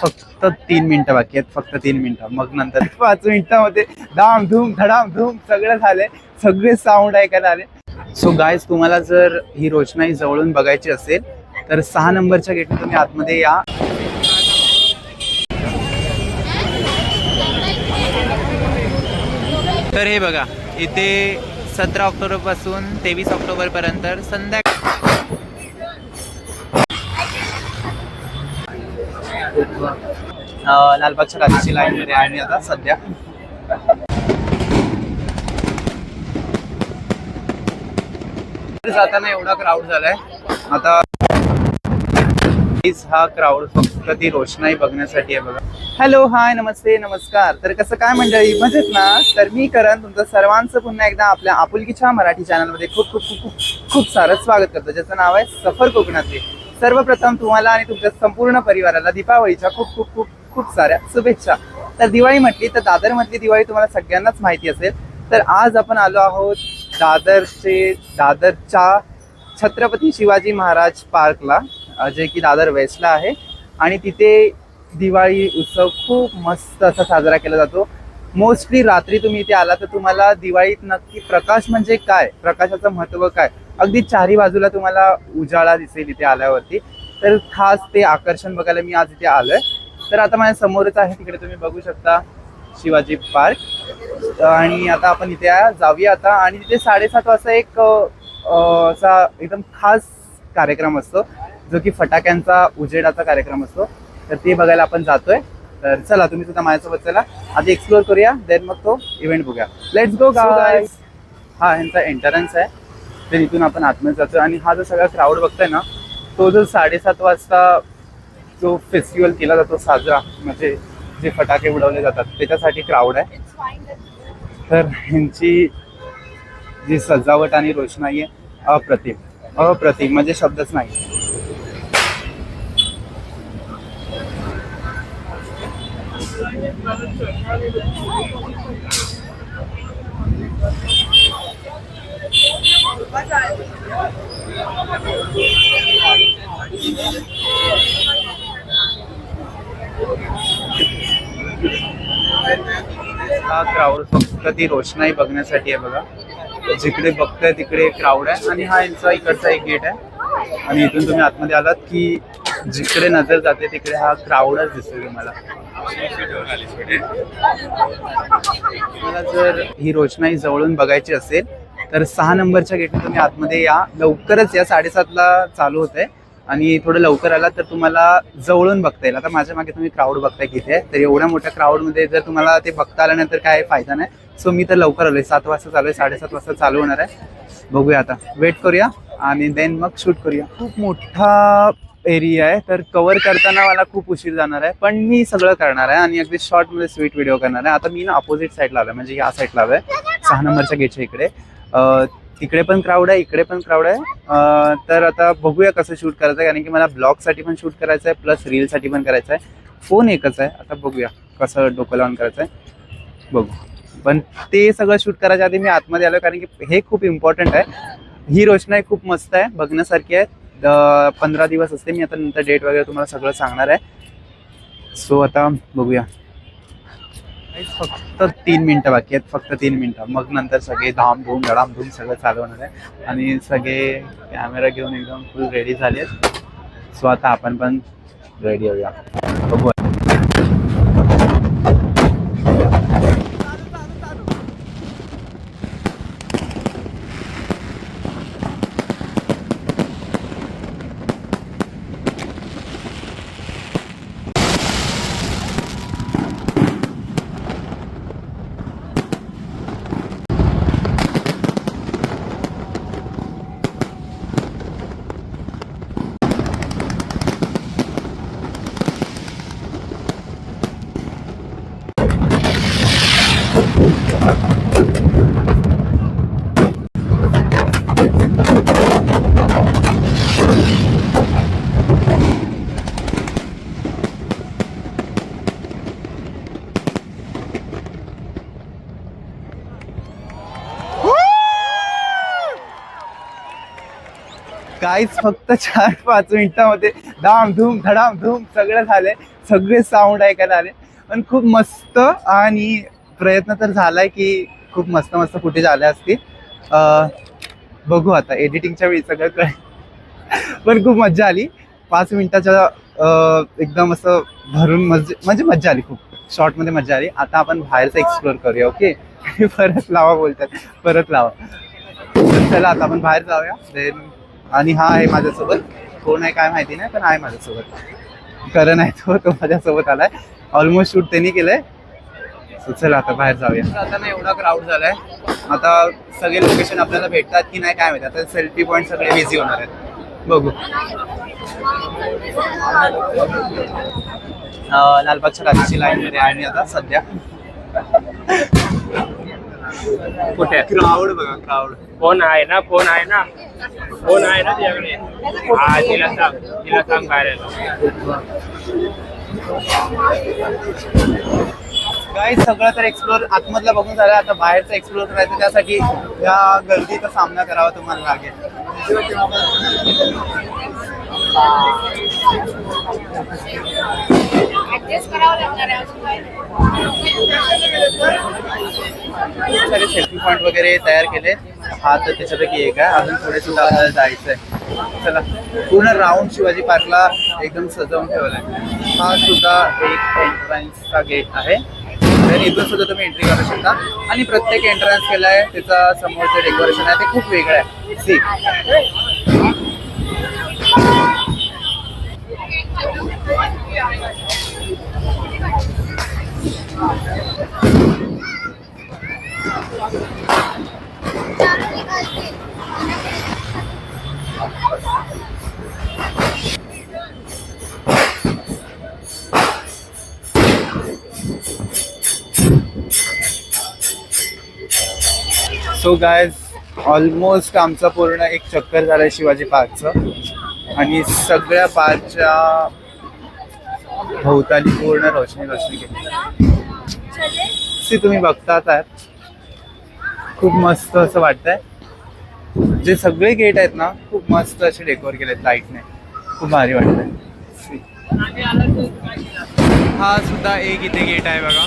फक्त तीन मिनिटं बाकी आहेत फक्त तीन मिनिटं. मग नंतर पाच मिनिटामध्ये धाम धूम धडाम धूम सगळं झालंय. सगळे साऊंड ऐकायला आले. सो गायज तुम्हाला जर ही रोषणाई जवळून बघायची असेल तर सहा नंबरच्या गेटने तुम्ही आतमध्ये या. तर हे बघा इथे सतरा ऑक्टोबरपासून तेवीस ऑक्टोबर पर्यंत संध्याकाळ लालबागच्या राजाची लाईन मध्ये आहे मी आता सध्या. जाताना एवढा क्राऊड झालाय. आता हा क्राऊड फक्त ती रोषणाई बघण्यासाठी आहे बघा. हॅलो हाय नमस्ते नमस्कार. तर कसं काय मंडळी? मजेत ना? तर मी करण तुमचं सर्वांचं पुन्हा एकदा आपल्या आपुलकीच्या मराठी चॅनलमध्ये खूप खूप खूप खूप सारं स्वागत करतो. ज्याचं नाव आहे सफर कोकणातले. सर्वप्रथम तुम्हाला आणि तुमच्या संपूर्ण परिवाराला दीपावलीच्या खूप खूप खूप खूप साऱ्या शुभेच्छा. तर दिवाळी म्हटली तर दादर मधली दिवाळी तुम्हाला सगळ्यांनाच माहिती असेल. तर आज आपण आलो आहोत दादरचे दादरच्या छत्रपती शिवाजी महाराज पार्कला जे की दादर वेस्टला आहे. आणि तिथे दिवाळी उत्सव खूप मस्त असा साजरा केला जातो. मोस्टली रात्री तुम्ही इथे आला तर तुम्हाला दिवाळीत नक्की प्रकाश म्हणजे काय? प्रकाशाचं महत्त्व काय? अगदी चारी बाजूला तुम्हाला उजाळा दिसेल इथे आल्यावरती. तर खास ते आकर्षण बघायला मी आज इथे आलोय. तर आता माझ्या समोरच आहे तिकडे तुम्ही बघू शकता शिवाजी पार्क. आणि आता आपण इथे. जाऊया आता. आणि तिथे साडेसात वाजता एक असा एकदम खास कार्यक्रम असतो जो की फटाक्यांचा उजेडाचा कार्यक्रम असतो. तर ते बघायला आपण जातोय. तर चला तुम्ही सुद्धा माझ्यासोबत चला. आधी एक्सप्लोर करूया देन मग तो इव्हेंट बघूया. लेट्स गो गाईज हा ह्यांचा एंटरन्स आहे. तर इथून आपण आतमध्ये जातो. आणि हा जो सगळा क्राऊड बघताय ना तो जो साडेसात वाजता जो फेस्टिवल केला जातो साजरा म्हणजे जे फटाके उडवले जातात त्याच्यासाठी क्राऊड आहे. तर ह्यांची जी सजावट आणि रोषणाई आहे अप्रतिम. अप्रतिम म्हणजे शब्दच नाही. क्राऊड फक्त ती रोषणाई बघण्यासाठी आहे बघा. जिकडे बघताय तिकडे क्राऊड आहे आणि हा यांचा इकडचा एक गेट आहे. आणि इथून तुम्ही आतमध्ये आलात की जिकडे नजर जाते तिकडे हा क्राऊडच दिसेल तुम्हाला. मला जर ही रोषणाई जवळून बघायची असेल तर सहा नंबरच्या गेटने तुम्ही आतमध्ये या. लवकरच या. साडेसातला चालू होत आहे आणि थोडं लवकर आला तर तुम्हाला जवळून बघता येईल. आता माझ्या मागे तुम्ही क्राऊड बघताय किती आहे तर एवढ्या मोठ्या क्राऊडमध्ये जर तुम्हाला ते बघता आल्यानंतर काय फायदा नाही. सो मी तर लवकर आलोय. सात वाजता चालू आहे. साडेसात वाजता चालू होणार आहे. बघूया आता. वेट करूया. आणि देन मग शूट करूया. खूप मोठा एरिया आहे. तर कव्हर करताना मला खूप उशीर जाणार आहे. पण मी सगळं करणार आहे. आणि अगदी शॉर्टमध्ये स्वीट व्हिडिओ करणार आहे. आता मी ना अपोजिट साईडला आलो म्हणजे या साईडला आलोय सहा नंबरच्या गेटच्या इकडे. तिकडे पण क्राऊड आहे इकडे पण क्राऊड आहे. तर आता बघूया कसं शूट करायचं आहे कारण की मला ब्लॉगसाठी पण शूट करायचं आहे प्लस रीलसाठी पण करायचं आहे फोन एकच आहे आता बघूया कसं डोकं लावून करायचं आहे बघू. पण ते सगळं शूट करायच्या आधी मी आतमध्ये आलो कारण की हे खूप इम्पॉर्टंट आहे. ही रोषणाई खूप मस्त आहे बघण्यासारखी आहे. द- पंधरा दिवस असते मी आता नंतर डेट वगैरे तुम्हाला सगळं सांगणार आहे. सो आता बघूया. फक्त तीन मिनटं बाकी आहेत फक्त तीन मिनटं. मग नंतर सगळे धाम धूम धडाम धूम सगळं चालवणार आहे. आणि सगळे कॅमेरा घेऊन एकदम फुल रेडी झाले आहेत सो आता आपण पण रेडी होऊया. बघू काहीच फक्त चार पाच मिनिटामध्ये धाम धूम धडाम धूम सगळं झालंय. सगळे साऊंड ऐकायला आले. पण खूप मस्त आणि प्रयत्न तर झालाय की खूप मस्त मस्त फुटेज आले असतील. बघू आता एडिटिंगच्या वेळी सगळं कळ पण खूप मज्जा आली. पाच मिनिटाच्या एकदम असं भरून मज म्हणजे मज्जा आली खूप. शॉर्टमध्ये मज्जा आली. आता आपण बाहेरचं एक्सप्लोर करूया ओके परत लावा बोलतात. परत लावा. चला आता आपण बाहेर जाऊया. देन आणि हा आहे माझ्यासोबत. कोण आहे काय माहिती नाही पण आहे माझ्यासोबत. करण आहे तो तो माझ्यासोबत आलाय. ऑलमोस्ट शूट त्यांनी केलंय. चला आता बाहेर जाऊया. आता ना एवढा क्राऊड झालाय. आता सगळे लोकेशन आपल्याला भेटतात की नाही काय माहिती. आता सेल्फी पॉईंट सगळे बिझी होणार आहेत. बघू. लालबागच्या राजाची लाईन मध्ये आहे आता सध्या. कुठे? क्राऊड बघा क्राऊड फोन आहे ना फोन आहे ना? फोन आहे ना तुझ्याकडे हा तिला सांग तिला सांग बाहेर. काय सगळं तर एक्सप्लोर आतमधलं बघून झालं. आता बाहेरचं एक्सप्लोर करायचं त्यासाठी या गर्दीचा सामना करावा तुम्हाला लागेल. सारे सेल्फी पॉईंट वगैरे तयार केले हा तर त्याच्यापैकी एक आहे. अजून थोडे सुद्धा आपल्याला जायचं आहे चला पूर्ण राऊंड शिवाजी पार्कला एकदम सजवून ठेवलाय. हा सुद्धा एक एंट्रन्सचा गेट आहे. तर इथून सुद्धा तुम्ही एंट्री करू शकता. आणि प्रत्येक एंट्रन्स केला आहे त्याचा समोरचं डेकोरेशन आहे ते खूप वेगळं आहे. सी सो गायज ऑलमोस्ट आमचं पूर्ण एक चक्कर झालं शिवाजी पार्कचं. आणि सगळ्या पार्कच्या भोवताली पूर्ण रोशनी रोशनी केली. सी तुम्ही बघतात आहात. खूप मस्त असं वाटतंय. जे सगळे गेट आहेत ना खूप मस्त असे डेकोर केलेत लाईटने खूप भारी वाटतंय. हा सुद्धा एक इथे गेट आहे बघा.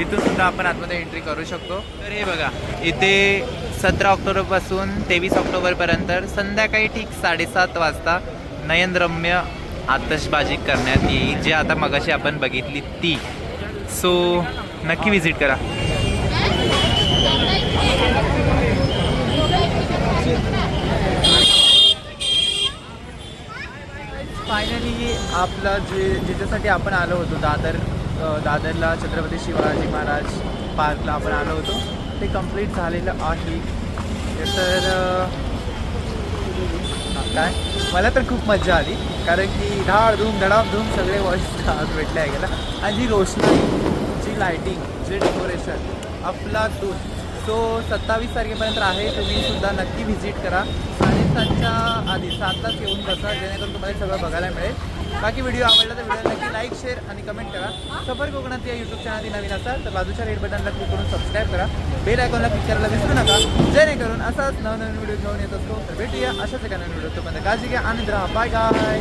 इथून सुद्धा आपण आतमध्ये एंट्री करू शकतो. तर हे बघा इथे सतरा ऑक्टोबरपासून तेवीस ऑक्टोबरपर्यंत संध्याकाळी ठीक साडेसात वाजता नयनरम्य आतषबाजी करण्यात येईल जे आता मगाशी आपण बघितली ती. सो नक्की विजिट करा. फायनली आपला जे जिच्यासाठी आपण आलो होतो दादर दादरला छत्रपती शिवाजी महाराज पार्कला आपण आलो होतो. ते कंप्लीट झालेलं आहे. तर काय? मला तर खूप मजा आली. कारण की धाड धूम धडाम धूम सगळे वॉइस भेटले आहे गेला आणि जी रोषणाई जी लायटिंग जे डेकोरेशन अफलातून सो सत्तावीस तारखेपर्यंत आहे. तुम्ही सुद्धा नक्की व्हिजिट करा. साडेसातच्या आधी सातलाच येऊन बसा जेणेकरून तुम्हाला सगळं बघायला मिळेल. बाकी व्हिडिओ आवडला तर व्हिडिओ नक्की लाईक शेअर आणि कमेंट करा. सफर कोकणात या यूट्यूब चॅनल नवीन असाल तर बाजूच्या रेड बटनला क्लिक करून सबस्क्राईब करा. बेल आयकॉनला क्लिक करायला विसरू नका. जेणेकरून असाच नवनवीन व्हिडिओ घेऊन येत असतो. तर भेटूया अशाच एका नवीन व्हिडिओ तोपर्यंत. काळजी घ्या आणि राहा. बाय गाय